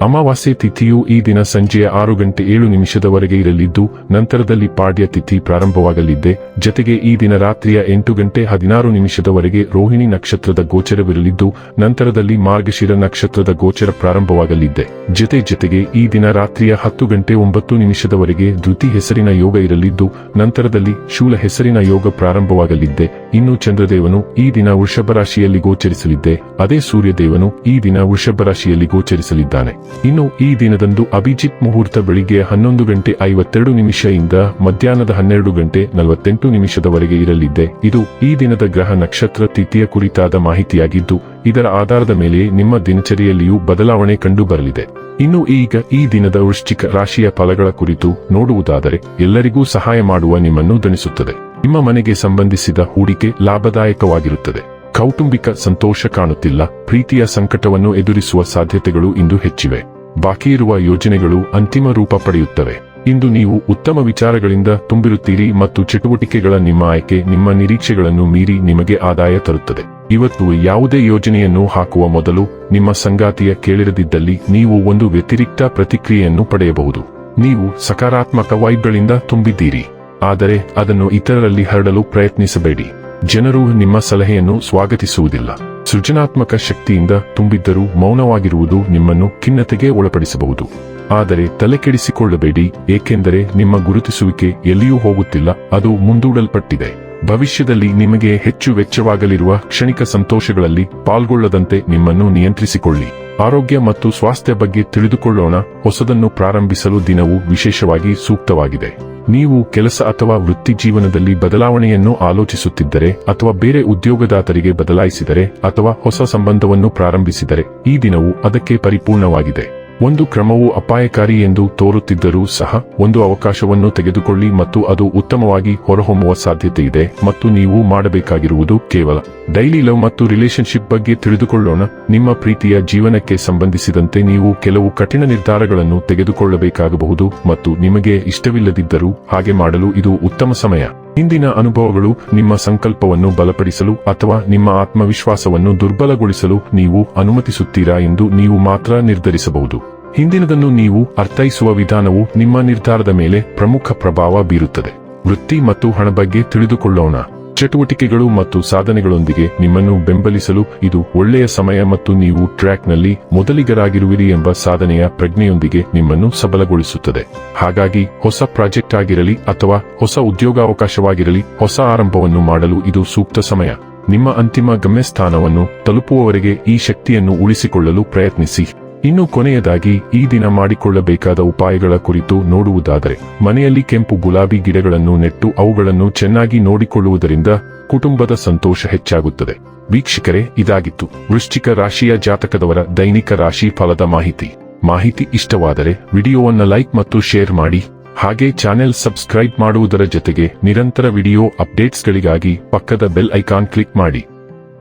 ಅಮಾವಾಸ್ಯೆ ತಿಥಿಯು ಈ ದಿನ ಸಂಜೆಯ ಆರು ಗಂಟೆ ಏಳು ನಿಮಿಷದವರೆಗೆ ಇರಲಿದ್ದು, ನಂತರದಲ್ಲಿ ಪಾಡ್ಯ ತಿಥಿ ಪ್ರಾರಂಭವಾಗಲಿದ್ದೆ. ಜತೆಗೆ ಈ ದಿನ ರಾತ್ರಿಯ ಎಂಟು ಗಂಟೆ ಹದಿನಾರು ನಿಮಿಷದವರೆಗೆ ರೋಹಿಣಿ ನಕ್ಷತ್ರದ ಗೋಚರವಿರಲಿದ್ದು, ನಂತರದಲ್ಲಿ ಮಾರ್ಗಶಿರ ನಕ್ಷತ್ರದ ಗೋಚರ ಪ್ರಾರಂಭವಾಗಲಿದ್ದೆ. ಜತೆ ಜತೆಗೆ ಈ ದಿನ ರಾತ್ರಿಯ ಹತ್ತು ಗಂಟೆ ಒಂಬತ್ತು ನಿಮಿಷದವರೆಗೆ ಧೃತಿ ಹೆಸರಿನ ಯೋಗ ಇರಲಿದ್ದು, ನಂತರದಲ್ಲಿ ಶೂಲ ಹೆಸರಿನ ಯೋಗ ಪ್ರಾರಂಭವಾಗಲಿದ್ದೆ. ಇನ್ನು ಚಂದ್ರದೇವನು ಈ ದಿನ ವೃಷಭ ರಾಶಿಯಲ್ಲಿ ಗೋಚರಿಸಲಿದ್ದೆ. ಅದೇ ಸೂರ್ಯದೇವನು ಈ ದಿನ ವೃಷಭ ರಾಶಿಯಲ್ಲಿ ಗೋಚರಿಸಲಿದ್ದಾನೆ. ಇನ್ನು ಈ ದಿನದಂದು ಅಭಿಜಿತ್ ಮುಹೂರ್ತ ಬೆಳಿಗ್ಗೆ ಹನ್ನೊಂದು ಗಂಟೆ ಐವತ್ತೆರಡು ನಿಮಿಷದಿಂದ ಮಧ್ಯಾಹ್ನದ ಹನ್ನೆರಡು ಗಂಟೆ ನಲವತ್ತೆಂಟು ನಿಮಿಷದವರೆಗೆ ಇರಲಿದ್ದೆ. ಇದು ಈ ದಿನದ ಗ್ರಹ ನಕ್ಷತ್ರ ತಿಥಿಯ ಕುರಿತಾದ ಮಾಹಿತಿಯಾಗಿದ್ದು, ಇದರ ಆಧಾರದ ಮೇಲೆ ನಿಮ್ಮ ದಿನಚರಿಯಲ್ಲಿಯೂ ಬದಲಾವಣೆ ಕಂಡುಬರಲಿದೆ. ಇನ್ನು ಈಗ ಈ ದಿನದ ವೃಶ್ಚಿಕ ರಾಶಿಯ ಫಲಗಳ ಕುರಿತು ನೋಡುವುದಾದರೆ, ಎಲ್ಲರಿಗೂ ಸಹಾಯ ಮಾಡುವ ನಿಮ್ಮನ್ನು ದಣಿಸುತ್ತದೆ. ನಿಮ್ಮ ಮನೆಗೆ ಸಂಬಂಧಿಸಿದ ಹೂಡಿಕೆ ಲಾಭದಾಯಕವಾಗಿರುತ್ತದೆ. ಕೌಟುಂಬಿಕ ಸಂತೋಷ ಕಾಣುತ್ತಿಲ್ಲ. ಪ್ರೀತಿಯ ಸಂಕಟವನ್ನು ಎದುರಿಸುವ ಸಾಧ್ಯತೆಗಳು ಇಂದು ಹೆಚ್ಚಿವೆ. ಬಾಕಿ ಇರುವ ಯೋಜನೆಗಳು ಅಂತಿಮ ರೂಪ ಪಡೆಯುತ್ತವೆ. ಇಂದು ನೀವು ಉತ್ತಮ ವಿಚಾರಗಳಿಂದ ತುಂಬಿರುತ್ತೀರಿ ಮತ್ತು ಚಟುವಟಿಕೆಗಳ ನಿಮ್ಮ ಆಯ್ಕೆ, ನಿಮ್ಮ ನಿರೀಕ್ಷೆಗಳನ್ನು ಮೀರಿ ನಿಮಗೆ ಆದಾಯ ತರುತ್ತದೆ. ಇವತ್ತು ಯಾವುದೇ ಯೋಜನೆಯನ್ನು ಹಾಕುವ ಮೊದಲು ನಿಮ್ಮ ಸಂಗಾತಿಯ ಕೇಳಿರದಿದ್ದಲ್ಲಿ ನೀವು ಒಂದು ವ್ಯತಿರಿಕ್ತ ಪ್ರತಿಕ್ರಿಯೆಯನ್ನು ಪಡೆಯಬಹುದು. ನೀವು ಸಕಾರಾತ್ಮಕ ವೈಬ್ಗಳಿಂದ ತುಂಬಿದ್ದೀರಿ. ಆದರೆ ಅದನ್ನು ಇತರರಲ್ಲಿ ಹರಡಲು ಪ್ರಯತ್ನಿಸಬೇಡಿ. ಜನರು ನಿಮ್ಮ ಸಲಹೆಯನ್ನು ಸ್ವಾಗತಿಸುವುದಿಲ್ಲ. ಸೃಜನಾತ್ಮಕ ಶಕ್ತಿಯಿಂದ ತುಂಬಿದ್ದರೂ ಮೌನವಾಗಿರುವುದು ನಿಮ್ಮನ್ನು ಖಿನ್ನತೆಗೆ ಒಳಪಡಿಸಬಹುದು. ಆದರೆ ತಲೆಕೆಡಿಸಿಕೊಳ್ಳಬೇಡಿ, ಏಕೆಂದರೆ ನಿಮ್ಮ ಗುರುತಿಸುವಿಕೆ ಎಲ್ಲಿಯೂ ಹೋಗುತ್ತಿಲ್ಲ, ಅದು ಮುಂದೂಡಲ್ಪಟ್ಟಿದೆ. ಭವಿಷ್ಯದಲ್ಲಿ ನಿಮಗೆ ಹೆಚ್ಚು ವೆಚ್ಚವಾಗಲಿರುವ ಕ್ಷಣಿಕ ಸಂತೋಷಗಳಲ್ಲಿ ಪಾಲ್ಗೊಳ್ಳದಂತೆ ನಿಮ್ಮನ್ನು ನಿಯಂತ್ರಿಸಿಕೊಳ್ಳಿ. ಆರೋಗ್ಯ ಮತ್ತು ಸ್ವಾಸ್ಥ್ಯ ಬಗ್ಗೆ ತಿಳಿದುಕೊಳ್ಳೋಣ, ಹೊಸದನ್ನು ಪ್ರಾರಂಭಿಸಲು ದಿನವು ವಿಶೇಷವಾಗಿ ಸೂಕ್ತವಾಗಿದೆ. ನೀವು ಕೆಲಸ ಅಥವಾ ವೃತ್ತಿ ಜೀವನದಲ್ಲಿ ಬದಲಾವಣೆಯನ್ನು ಆಲೋಚಿಸುತ್ತಿದ್ದರೆ ಅಥವಾ ಬೇರೆ ಉದ್ಯೋಗದಾತರಿಗೆ ಬದಲಾಯಿಸಿದರೆ ಅಥವಾ ಹೊಸ ಸಂಬಂಧವನ್ನು ಪ್ರಾರಂಭಿಸಿದರೆ ಈ ದಿನವು ಅದಕ್ಕೆ ಪರಿಪೂರ್ಣವಾಗಿದೆ. ಒಂದು ಕ್ರಮವು ಅಪಾಯಕಾರಿ ಎಂದು ತೋರುತ್ತಿದ್ದರೂ ಸಹ, ಒಂದು ಅವಕಾಶವನ್ನು ತೆಗೆದುಕೊಳ್ಳಿ ಮತ್ತು ಅದು ಉತ್ತಮವಾಗಿ ಹೊರಹೊಮ್ಮುವ ಸಾಧ್ಯತೆ ಇದೆ ಮತ್ತು ನೀವು ಮಾಡಬೇಕಾಗಿರುವುದು ಕೇವಲ ಡೈಲಿ ಲವ್ ಮತ್ತು ರಿಲೇಶನ್ಶಿಪ್ ಬಗ್ಗೆ ತಿಳಿದುಕೊಳ್ಳೋಣ. ನಿಮ್ಮ ಪ್ರೀತಿಯ ಜೀವನಕ್ಕೆ ಸಂಬಂಧಿಸಿದಂತೆ ನೀವು ಕೆಲವು ಕಠಿಣ ನಿರ್ಧಾರಗಳನ್ನು ತೆಗೆದುಕೊಳ್ಳಬೇಕಾಗಬಹುದು ಮತ್ತು ನಿಮಗೆ ಇಷ್ಟವಿಲ್ಲದಿದ್ದರೂ ಹಾಗೆ ಮಾಡಲು ಇದು ಉತ್ತಮ ಸಮಯ. ಹಿಂದಿನ ಅನುಭವಗಳು ನಿಮ್ಮ ಸಂಕಲ್ಪವನ್ನು ಬಲಪಡಿಸಲು ಅಥವಾ ನಿಮ್ಮ ಆತ್ಮವಿಶ್ವಾಸವನ್ನು ದುರ್ಬಲಗೊಳಿಸಲು ನೀವು ಅನುಮತಿಸುತ್ತೀರಾ ಎಂದು ನೀವು ಮಾತ್ರ ನಿರ್ಧರಿಸಬಹುದು. ಹಿಂದಿನದನ್ನು ನೀವು ಅರ್ಥೈಸುವ ವಿಧಾನವು ನಿಮ್ಮ ನಿರ್ಧಾರದ ಮೇಲೆ ಪ್ರಮುಖ ಪ್ರಭಾವ ಬೀರುತ್ತದೆ. ವೃತ್ತಿ ಮತ್ತು ಹಣ ಬಗ್ಗೆ ತಿಳಿದುಕೊಳ್ಳೋಣ. ಚಟುವಟಿಕೆಗಳು ಮತ್ತು ಸಾಧನೆಗಳೊಂದಿಗೆ ನಿಮ್ಮನ್ನು ಬೆಂಬಲಿಸಲು ಇದು ಒಳ್ಳೆಯ ಸಮಯ ಮತ್ತು ನೀವು ಟ್ರ್ಯಾಕ್ನಲ್ಲಿ ಮೊದಲಿಗರಾಗಿರುವಿರಿ ಎಂಬ ಸಾಧನೆಯ ಪ್ರಜ್ಞೆಯೊಂದಿಗೆ ನಿಮ್ಮನ್ನು ಸಬಲಗೊಳಿಸುತ್ತದೆ. ಹಾಗಾಗಿ ಹೊಸ ಪ್ರಾಜೆಕ್ಟ್ ಆಗಿರಲಿ ಅಥವಾ ಹೊಸ ಉದ್ಯೋಗಾವಕಾಶವಾಗಿರಲಿ ಹೊಸ ಆರಂಭವನ್ನು ಮಾಡಲು ಇದು ಸೂಕ್ತ ಸಮಯ. ನಿಮ್ಮ ಅಂತಿಮ ಗಮ್ಯಸ್ಥಾನವನ್ನು ತಲುಪುವವರೆಗೆ ಈ ಶಕ್ತಿಯನ್ನು ಉಳಿಸಿಕೊಳ್ಳಲು ಪ್ರಯತ್ನಿಸಿ. ಇನ್ನು ಕೊನೆಯದಾಗಿ ಈ ದಿನ ಮಾಡಿಕೊಳ್ಳಬೇಕಾದ ಉಪಾಯಗಳ ಕುರಿತು ನೋಡುವುದಾದರೆ, ಮನೆಯಲ್ಲಿ ಕೆಂಪು ಗುಲಾಬಿ ಗಿಡಗಳನ್ನು ನೆಟ್ಟು ಅವುಗಳನ್ನು ಚೆನ್ನಾಗಿ ನೋಡಿಕೊಳ್ಳುವುದರಿಂದ ಕುಟುಂಬದ ಸಂತೋಷ ಹೆಚ್ಚಾಗುತ್ತದೆ. ವೀಕ್ಷಕರೇ, ಇದಾಗಿತ್ತು ವೃಶ್ಚಿಕ ರಾಶಿಯ ಜಾತಕದವರ ದೈನಿಕ ರಾಶಿ ಫಲದ ಮಾಹಿತಿ. ಮಾಹಿತಿ ಇಷ್ಟವಾದರೆ ವಿಡಿಯೋವನ್ನ ಲೈಕ್ ಮತ್ತು ಶೇರ್ ಮಾಡಿ, ಹಾಗೆ ಚಾನೆಲ್ ಸಬ್ಸ್ಕ್ರೈಬ್ ಮಾಡುವುದರ ಜೊತೆಗೆ ನಿರಂತರ ವಿಡಿಯೋ ಅಪ್ಡೇಟ್ಸ್ಗಳಿಗಾಗಿ ಪಕ್ಕದ ಬೆಲ್ ಐಕಾನ್ ಕ್ಲಿಕ್ ಮಾಡಿ.